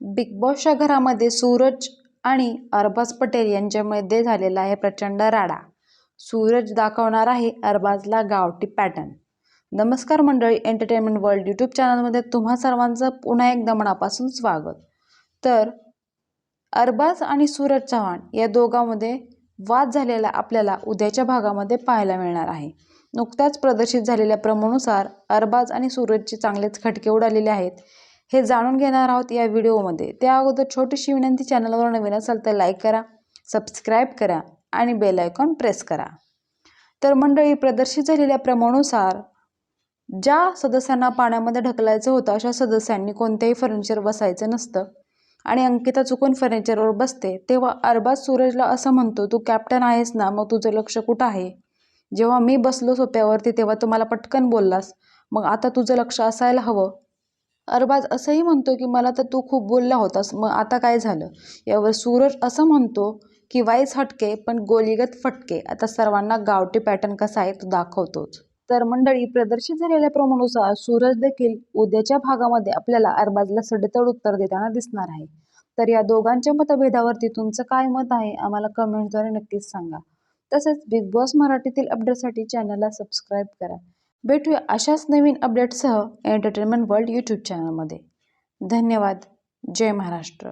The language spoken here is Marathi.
बिग बॉसच्या घरामध्ये सूरज आणि अरबाज पटेल यांच्यामध्ये झालेला आहे प्रचंड राडा. सूरज दाखवणार आहे अरबाजला गावठी पॅटर्न. नमस्कार मंडळी एंटरटेनमेंट वर्ल्ड यूट्यूब चॅनलमध्ये तुम्हा सर्वांचं पुन्हा एकदा मनापासून स्वागत. तर अरबाज आणि सूरज चव्हाण या दोघांमध्ये वाद झालेला आपल्याला उद्याच्या भागामध्ये पाहायला मिळणार आहे. नुकत्याच प्रदर्शित झालेल्या प्रमोनुसार अरबाज आणि सूरजचे चांगलेच खटके उडालेले आहेत. हे जाणून घेणार आहोत या व्हिडिओमध्ये. त्या अगोदर छोटीशी विनंती चॅनलवर नवीन असाल तर लाईक करा सबस्क्राईब करा आणि बेल आयकॉन प्रेस करा. तर मंडळी प्रदर्शित झालेल्या प्रमाणानुसार ज्या सदस्यांना पाण्यामध्ये ढकलायचं होतं अशा सदस्यांनी कोणत्याही फर्निचर बसायचं नसतं आणि अंकिता चुकून फर्निचरवर बसते तेव्हा अरबाज सूरजला असं म्हणतो तू कॅप्टन आहेस ना मग तुझं लक्ष कुठं आहे? जेव्हा मी बसलो सोप्यावरती तेव्हा तू मला पटकन बोललास. मग आता तुझं लक्ष असायला हवं. अरबाज असंही म्हणतो की मला तर तू खूप बोलला होतास. मग आता काय झालं? यावर सूरज असं म्हणतो की वाईस हटके पण गोलीगत फटके. आता सर्वांना गावठी पॅटर्न कसा आहे तो दाखवतोच. तर मंडळी प्रदर्शित झालेल्या प्रमाणानुसार सूरज देखील उद्याच्या भागामध्ये आपल्याला अरबाजला सडेतोड उत्तर देताना दिसणार आहे. तर या दोघांच्या मतभेदावरती तुमचं काय मत आहे आम्हाला कमेंटद्वारे नक्कीच सांगा. तसेच बिग बॉस मराठीतील अपडेटसाठी चॅनलला सबस्क्राईब करा. भेटूया अशाच नवीन अपडेटसह एंटरटेनमेंट वर्ल्ड यूट्यूब चॅनलमध्ये धन्यवाद. जय महाराष्ट्र.